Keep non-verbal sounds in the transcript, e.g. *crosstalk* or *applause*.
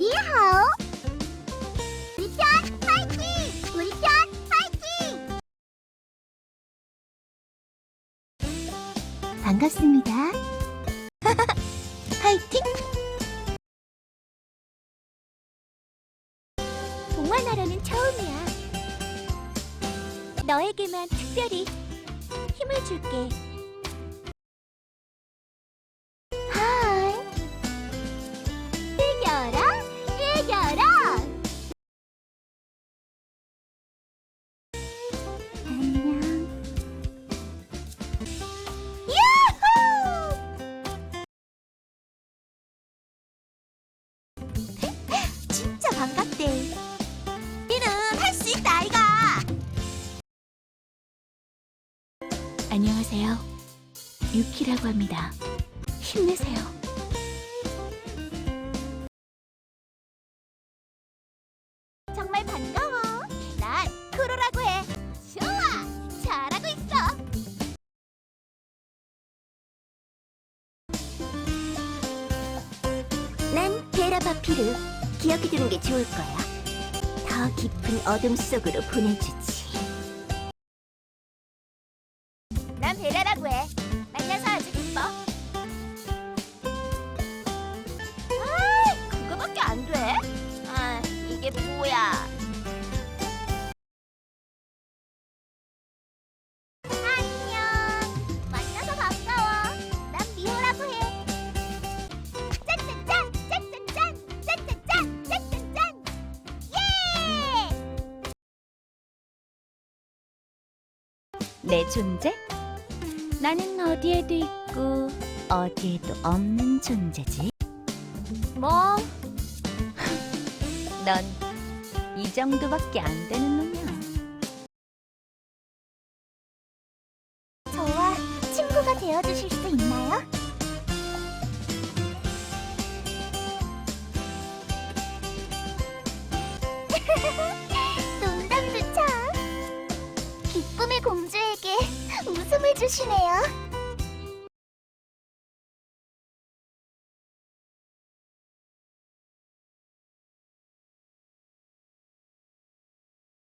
니하오. 우리 편 파이팅! 우리 편 파이팅! 반갑습니다. *laughs* 파이팅! 동화 나라는 처음이야. 너에게만 특별히 힘을 줄게. 반갑대. 우리는 할 수 있다, 아이가. 안녕하세요. 유키라고 합니다. 힘내세요. 정말 반가워. 난 크로라고 해. 좋아, 잘하고 있어. 난 베라 바피르. 기억해두는 게 좋을 거야. 더 깊은 어둠 속으로 보내주지. 난 베라라고 해. 내 존재? 나는 어디에도 있고 어디에도 없는 존재지. 뭐? *laughs* 넌 이 정도밖에 안 되는 놈이야. 저와 친구가 되어주실 수 있나요? 해주시네요.